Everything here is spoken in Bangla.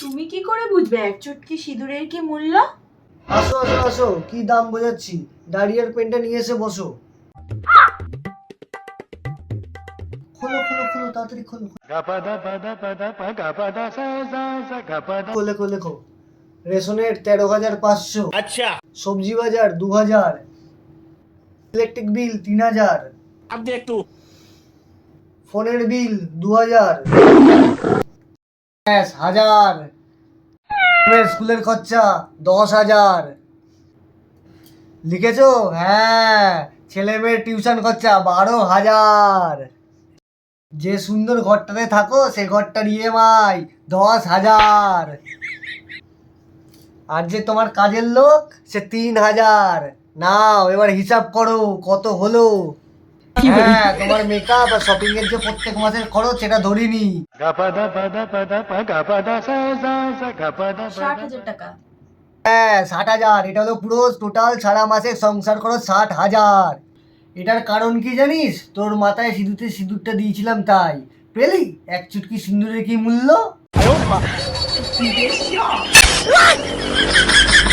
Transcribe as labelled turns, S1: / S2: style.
S1: তুমি কি করে বুঝবে? এক চুটকি সিঁদুরের কি মূল্য?
S2: আসো আসো আসো কি দাম বোঝাচ্ছি? ডারিয়ার পেনটা নিয়ে এসে বসো। খোলো খোলো খোলো তাড়াতাড়ি খোলো খোলে। কোলে খো রেশনের তেরো হাজার পাঁচশো।
S3: আচ্ছা।
S2: সবজি বাজার দু হাজার। ইলেকট্রিক বিল তিন হাজার।
S3: আপনি একটু
S2: ফোনের বিল দু হাজার। হাজার। স্কুলের খরচা, দশ হাজার। লিখেছো? হ্যাঁ ছেলে মেয়ের টিউশন খরচা, বারো হাজার। যে সুন্দর ঘরটাতে থাকো, সে ঘরটার ইএমআই দশ হাজার। আর যে তোমার কাজের লোক, সে তিন হাজার। নাও, এবার হিসাব করো, কত হলো? হ্যাঁ তোমার মেকআপ আর শপিং এর যে প্রত্যেক মাসের খরচ সেটা ধরিনি
S1: ষাট হাজার টাকা।
S2: হ্যাঁ ষাট হাজার। এটা হলো পুরো টোটাল সারা মাসে সংসার খরচ ষাট হাজার। এটার কারণ কি জানিস? তোর মাথায় সিঁদুরতে সিঁদুরটা দিয়েছিলাম তাই। পেলি? এক চুটকি সিঁদুরের কি মূল্য?